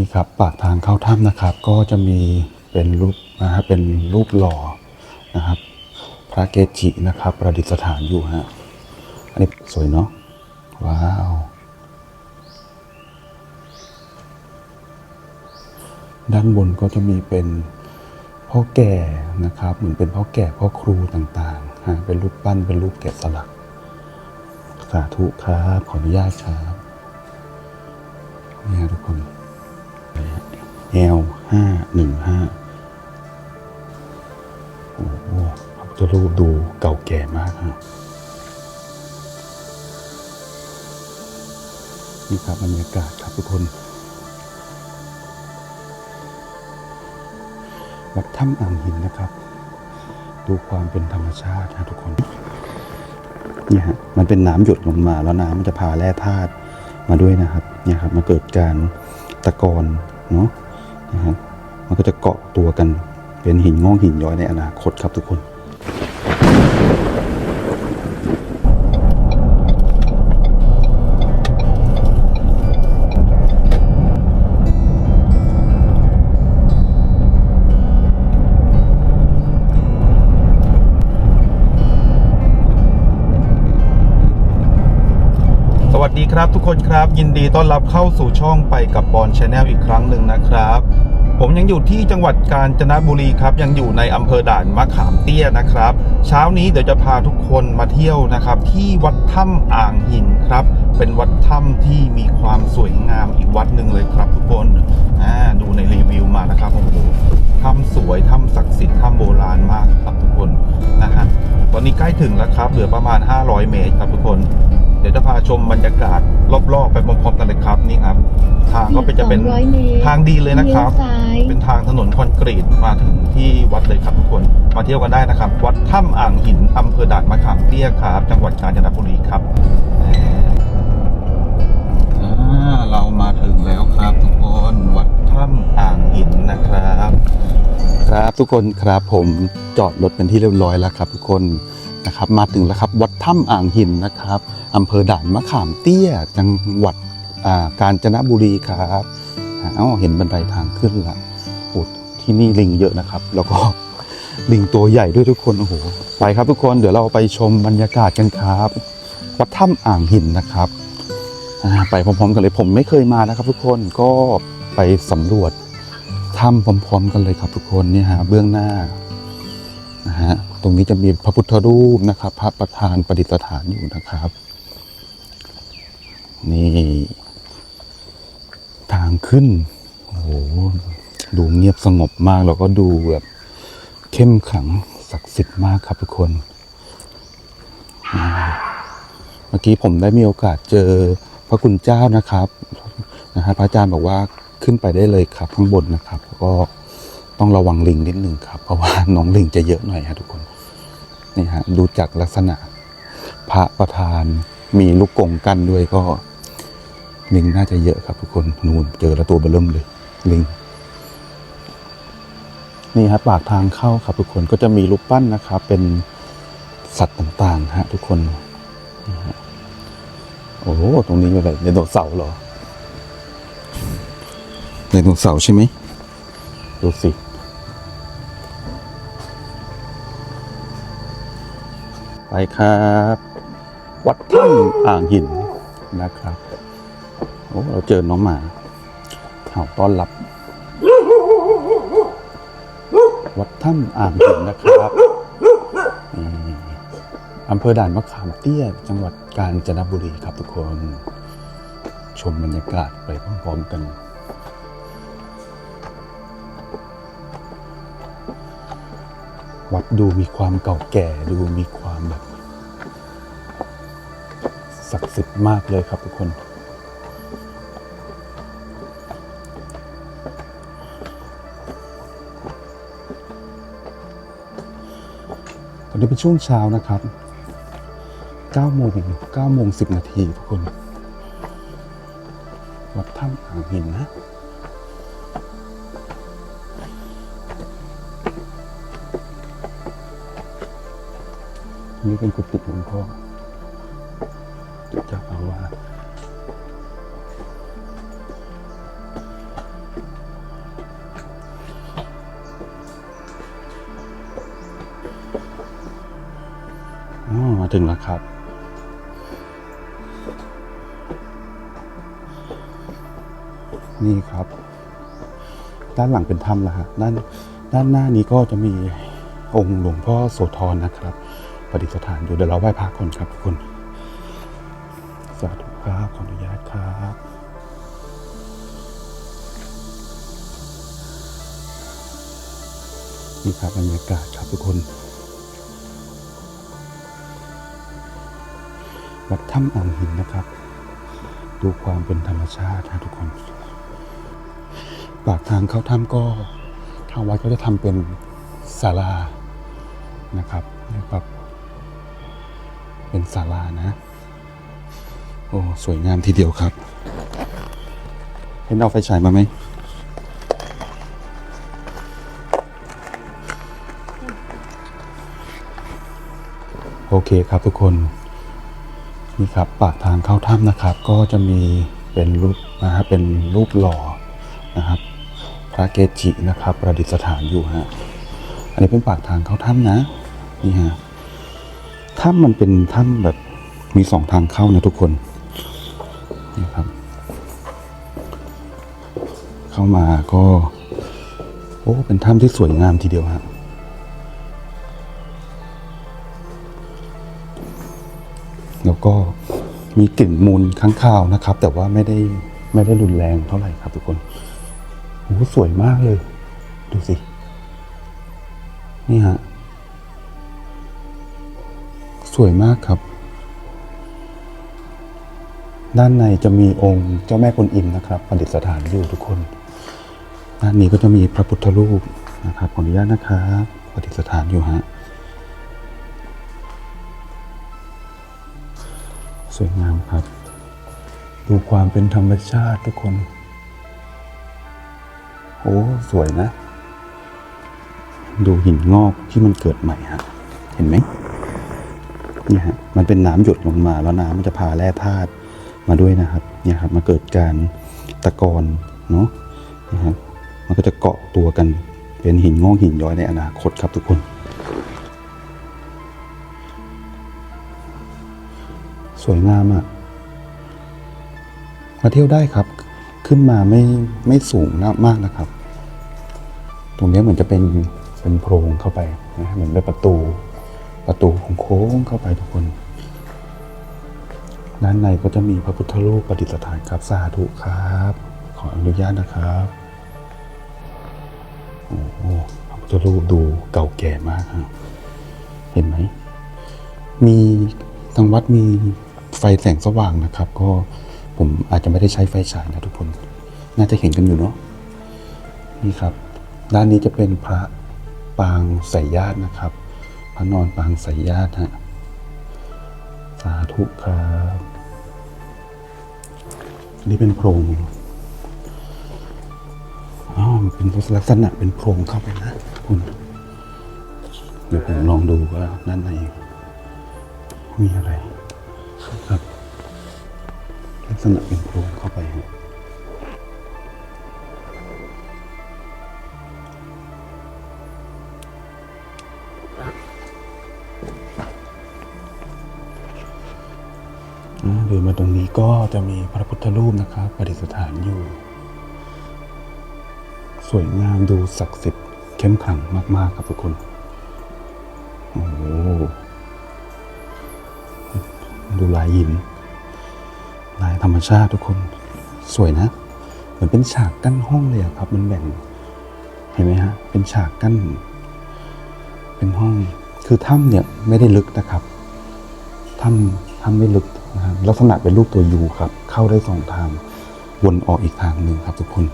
นี่ครับปากทางเข้าถ้ำนะครับ ก็จะมีเป็นรูปนะฮะเป็นรูปหล่อนะครับ พระเกจินะครับ ประดิษฐานอยู่ฮะอันนี้สวยเนาะว้าวด้านบนก็จะมีเป็นพ่อแก่นะครับ เหมือนเป็นพ่อแก่พ่อครูต่างๆฮะเป็นรูปปั้นเป็นรูปแกะสลัก สาธุครับ ขออนุญาตครับนี่ฮะทุกคน L ห้าหนึ่งห้าโอ้โหพระพุทธรูปดูเก่าแก่มากฮะนี่ครับบรรยากาศครับทุกคน วัดถ้ำอ่างหินนะครับ ดูความเป็นธรรมชาตินะทุกคนเนี่ยฮะมันเป็นน้ำหยดลงมาแล้วน้ำมันจะพาแร่ธาตุมาด้วยนะครับ เนี่ยครับมันเกิดการตะกอนเนาะ นะฮะมันก็จะเกาะตัวกันเป็นหินงอกหินย้อยในอนาคตครับทุกคน ครับทุกคนครับยินดีต้อนรับเข้าสู่ช่องไปกับบอลชาแนลอีกครั้งหนึ่งนะครับ ผมยังอยู่ที่จังหวัดกาญจนบุรีครับ ยังอยู่ในอำเภอด่านมะขามเตี้ยนะครับ เช้านี้เดี๋ยวจะพาทุกคนมาเที่ยวนะครับ ที่วัดถ้ำอ่างหินครับ เป็นวัดถ้ำที่มีความสวยงามอีกวัดหนึ่งเลยครับทุกคนอ่าดูในรีวิวมานะครับโอ้โหถ้ำสวยถ้ำศักดิ์สิทธิ์ถ้ำโบราณมากครับทุกคนนะฮะตอนนี้ใกล้ถึงแล้วครับเหลือประมาณ 500 เมตรครับทุกคน เดี๋ยวจะพาชมบรรยากาศรอบๆ ไปพร้อมๆกันเลยครับนี่ครับ ทางก็เป็นจะเป็น200เมตรทางดีเลยนะครับเลี้ยวซ้ายเป็นทางถนนคอนกรีตมาถึงที่วัดเลยครับทุกคนมาเที่ยวกันได้นะครับ วัดถ้ำอ่างหินอำเภอด่านมะขามเตี้ยครับ จังหวัดกาญจนบุรีครับอ่าเรามาถึงแล้วครับทุกคนวัดถ้ำอ่างหินนะครับ ครับทุกคนครับผมจอดรถเป็นที่เรียบร้อยแล้วครับ ทุกคนนะครับ มาถึงแล้วครับ วัดถ้ำอ่างหินนะครับ อำเภอด่านมะขามเตี้ยจังหวัดกาญจนบุรีครับเอ้าเห็นบันไดทางขึ้นละโอ้ที่นี่ลิงเยอะนะครับ แล้วก็ลิงตัวใหญ่ด้วยทุกคนโอ้โหไปครับทุกคนเดี๋ยวเราไปชมบรรยากาศกันครับวัดถ้ำอ่างหินนะครับไปพร้อมๆกันเลยผมไม่เคยมานะครับ ทุกคนก็ไปสำรวจถ้ำพร้อม ๆ กันเลยครับทุกคนเนี่ยฮะเบื้องหน้านะฮะตรงนี้จะมีพระพุทธรูปนะครับ พระประธานประดิษฐานอยู่นะครับ นี่ ทางขึ้น โอ้โหดูเงียบสงบมากแล้วก็ดูแบบเข้มขลังศักดิ์สิทธิ์มากครับทุกคน เมื่อกี้ผมได้มีโอกาสเจอพระคุณเจ้านะครับนะฮะพระอาจารย์บอกว่าขึ้นไปได้เลยครับ ข้างบนนะครับแล้วก็ต้องระวังลิงนิดหนึ่งครับ เพราะว่าน้องลิงจะเยอะหน่อยฮะทุกคนนี่ฮะดูจากลักษณะ พระประธานมีลูกกงกันด้วยก็ ลิงน่าจะเยอะครับทุกคนนูนเจอแล้วตัวเบอเริ่มเลย ลิง นี่ครับปากทางเข้าครับทุกคนก็จะมีรูปปั้นนะครับ เป็นสัตว์ต่างๆฮะทุกคนโอ้โหตรงนี้เป็นอะไรไดโนเสาร์เหรอไดโนเสาร์ใช่ไหมดูสิไปครับ วัดถ้ำอ่างหินนะครับ โอ้เราเจอน้องหมาเห่าต้อนรับ วัดถ้ำอ่างหินนะครับนี่อำเภอด่านมะขามเตี้ย จังหวัดกาญจนบุรีครับทุกคน ชมบรรยากาศไปพร้อมๆกันวัดดูมีความเก่าแก่ดูมีความแบบศักดิ์สิทธิ์มากเลยครับทุกคน ตอนนี้เป็นช่วงเช้านะครับ9โมง9โมง10 นาทีทุกคน วัดถ้ำอ่างหินนะนนี้เป็นกุฏิหลวงพ่อจ้าอาวา ถึงแล้วครับนี่ครับ ด้านหลังเป็นถ้ำแล้วฮะด้านด้านหน้านี้ก็จะมีองค์หลวงพ่อโสธรนะครับ ประดิษฐานอยู่เดี๋ยวเราไหว้พระก่อนครับทุกคนสาธุครับขออนุญาตครับนี่ครับบรรยากาศครับทุกคน วัดถ้ำอ่างหินนะครับ ดูความเป็นธรรมชาตินะทุกคน ปากทางเข้าถ้ำก็ทางวัดก็จะทำเป็นศาลานะครับนะครับ เป็นศาลานะ โอ้สวยงามทีเดียวครับ เห็นเอาไฟฉายมาไหมโอเคครับทุกคน นี่ครับปากทางเข้าถ้ำนะครับ ก็จะมีเป็นรูปนะฮะเป็นรูปหล่อนะครับ พระเกจินะครับ ประดิษฐานอยู่ฮะอันนี้เป็นปากทางเข้าถ้ำนะนี่ฮะถ้ำมันเป็นถ้ำแบบมีสองทางเข้านะทุกคนนี่ครับ เข้ามาก็โอ้เป็นถ้ำที่สวยงามทีเดียวฮะ แล้วก็มีกลิ่นมูลค้างคาวนะครับ แต่ว่าไม่ได้ไม่ได้รุนแรงเท่าไหร่ครับ ทุกคนโอ้โหสวยมากเลย ดูสิ นี่ฮะ สวยมากครับ ด้านในจะมีองค์เจ้าแม่กวนอิมนะครับประดิษฐานอยู่ทุกคน ด้านนี้ก็จะมีพระพุทธรูปนะครับขออนุญาตนะครับประดิษฐานอยู่ฮะ สวยงามครับ ดูความเป็นธรรมชาติทุกคน โอ้สวยนะ ดูหินงอกที่มันเกิดใหม่ฮะเห็นไหมเนี่ยฮะมันเป็นน้ำหยดลงมาแล้วน้ำมันจะพาแร่ธาตุมาด้วยนะครับ เนี่ยครับมาเกิดการตะกอนเนาะนะฮะมันก็จะเกาะตัวกันเป็นหินงอกหินย้อยในอนาคตครับทุกคน วยงามอะ่ะมาเที่ยวได้ครับ ขึ้นมาไม่ไม่สูงนะมากนะครับ ตรงนี้เหมือนจะเป็นเป็นโพรงเข้าไปนะเหมือนเป็นประตู ประตูของโค้งเข้าไปทุกคนด้านในก็จะมีพระพุทธรูปประดิษฐานครับสาธุครับ ขออนุญาตนะครับโอ้โหพระพุทธรูปดูเก่าแก่มากครับเห็นไหม มีทางวัดมี ไฟแสงสว่างนะครับ ก็ผมอาจจะไม่ได้ใช้ไฟฉายนะทุกคน น่าจะเห็นกันอยู่เนาะนี่ครับ ด้านนี้จะเป็นพระปางสายญาตินะครับ พระนอนปางสายญาติฮะสาธุครับนนี่เป็นโพรงอ๋อมันเป็นลักษณะเป็นโพรงเข้าไปนะคุณเดี๋ยวผมลองดูว่าด้านในมีอะไร ครับลักษณะเป็นโพรงเข้าไปฮะอ่าเดินมาตรงนี้ก็จะมีพระพุทธรูปนะครับประดิษฐานอยู่ สวยงามดูศักดิ์สิทธิ์เข้มขลังมาก ๆ ครับทุกคน ดูลายหิน ลายธรรมชาติทุกคนสวยนะ เหมือนเป็นฉากกั้นห้องเลยครับ มันแบ่ง เห็นไหมฮะ เป็นฉากกั้น เป็นห้อง คือถ้ำเนี่ยไม่ได้ลึกนะครับ ถ้ำถ้ำไม่ลึกนะครับลักษณะเป็นรูปตัวยูครับ เข้าได้สองทาง วนออกอีกทางหนึ่งครับ ทุกคน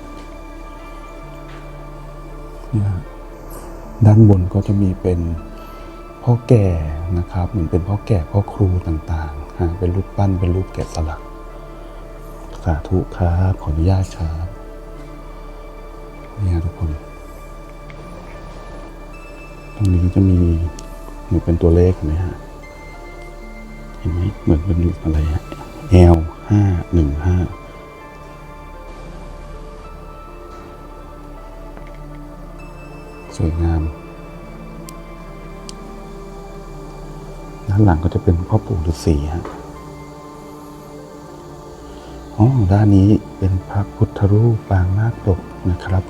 เนี่ยด้านบนก็จะมีเป็นพ่อแก่นะครับ เหมือนเป็นพ่อแก่พ่อครูต่างๆ เป็นรูปปั้นเป็นรูปแกะสลัก สาธุครับขออนุญาตครับเนี่ยทุกคน ตรงนี้จะมีเหมือนเป็นตัวเลขเห็นไหมฮะเห็นไหมเหมือนเป็นอะไรฮะ L ห้าหนึ่งห้าสวยงาม ด้านหลังก็จะเป็นพ่อปู่ฤาษีฮะอ๋อด้านนี้เป็นพระพุทธรูปปางนาคปกนะครับ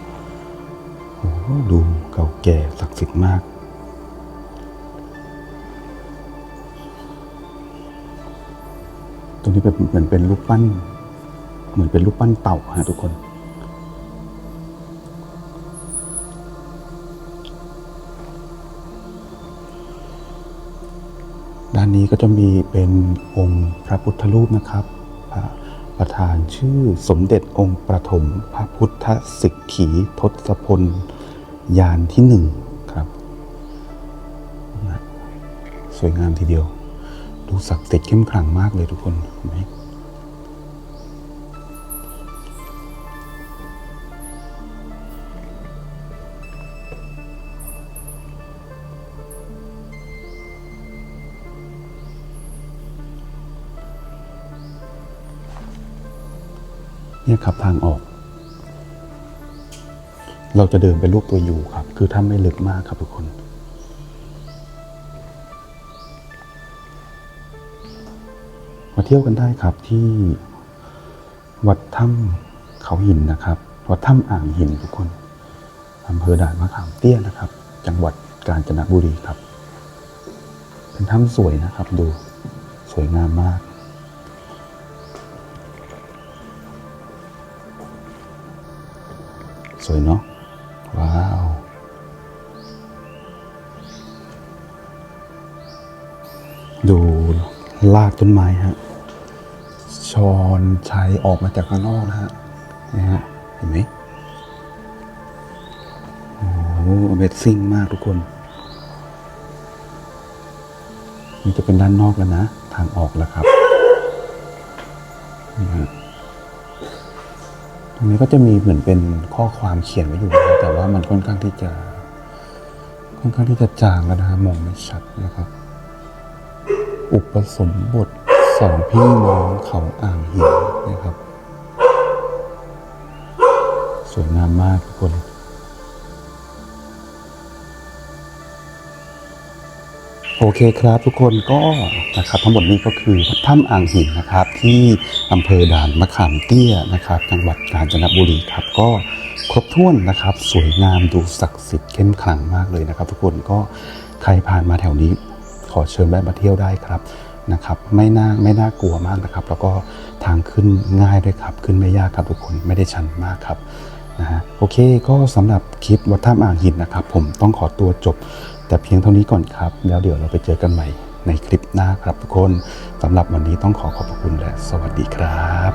โอ้ดูเก่าแก่ศักดิ์สิทธิ์มาก ตรงนี้เป็นเหมือนเป็นรูปปั้น เหมือนเป็นรูปปั้นเต่าฮะทุกคนานนี้ก็จะมีเป็นองค์พระพุทธรูปนะครับประธานชื่อสมเด็จองค์ประถมพระพุทธสิกขีทศพลยานที่หนึ่งครับสวยงามทีเดียว ดูศักดิ์สิทธิ์เข้มขลังมากเลยทุกคนเห็นไหม เนี่ยครับทางออก เราจะเดินเป็นรูปตัวยูครับ คือถ้าไม่ลึกมากครับทุกคน มาเที่ยวกันได้ครับที่วัดถ้ำเขาหินนะครับ วัดถ้ำอ่างหินทุกคนอำเภอด่านมะขามเตี้ยนะครับ จังหวัดกาญจนบุรีครับ เป็นถ้ำสวยนะครับ ดูสวยงามมาก สวยเนาะ ว้าว ดูลากต้นไม้ฮะชอนชัยออกมาจากข้างนอกนะฮะนี่ฮะ เห็นไหมโอ้โห Amazing มากทุกคน นี่จะเป็นด้านนอกแล้วนะ ทางออกแล้วครับนี่ฮะ ตรงนี้ก็จะมีเหมือนเป็นข้อความเขียนไว้อยู่นะแต่ว่ามันค่อนข้างที่จะ ค่อนข้างที่จะจางแล้วนะฮะมองไม่ชัดนะครับ อุปสมบทสองพี่น้องเขาอ่างหินนะครับ สวยงามมากทุกคน โอเคครับทุกคนก็นะครับทั้งหมดนี้ก็คือวัดถ้ำอ่างหินนะครับ ที่อำเภอด่านมะขามเตี้ยนะครับ จังหวัดกาญจนบุรีครับก็ครบถ้วนนะครับ สวยงามดูศักดิ์สิทธิ์เข้มขลังมากเลยนะครับ ทุกคนก็ใครผ่านมาแถวนี้ขอเชิญแวะมาเที่ยวได้ครับนะครับ ไม่น่าไม่น่ากลัวมากนะครับ แล้วก็ทางขึ้นง่ายด้วยครับขึ้นไม่ยากครับทุกคนไม่ได้ชันมากครับนะฮะโอเคก็สำหรับคลิปวัดถ้ำอ่างหินนะครับ ผมต้องขอตัวจบ แต่เพียงเท่านี้ก่อนครับ แล้วเดี๋ยวเราไปเจอกันใหม่ในคลิปหน้าครับทุกคนสำหรับวันนี้ต้องขอขอบพระคุณและสวัสดีครับ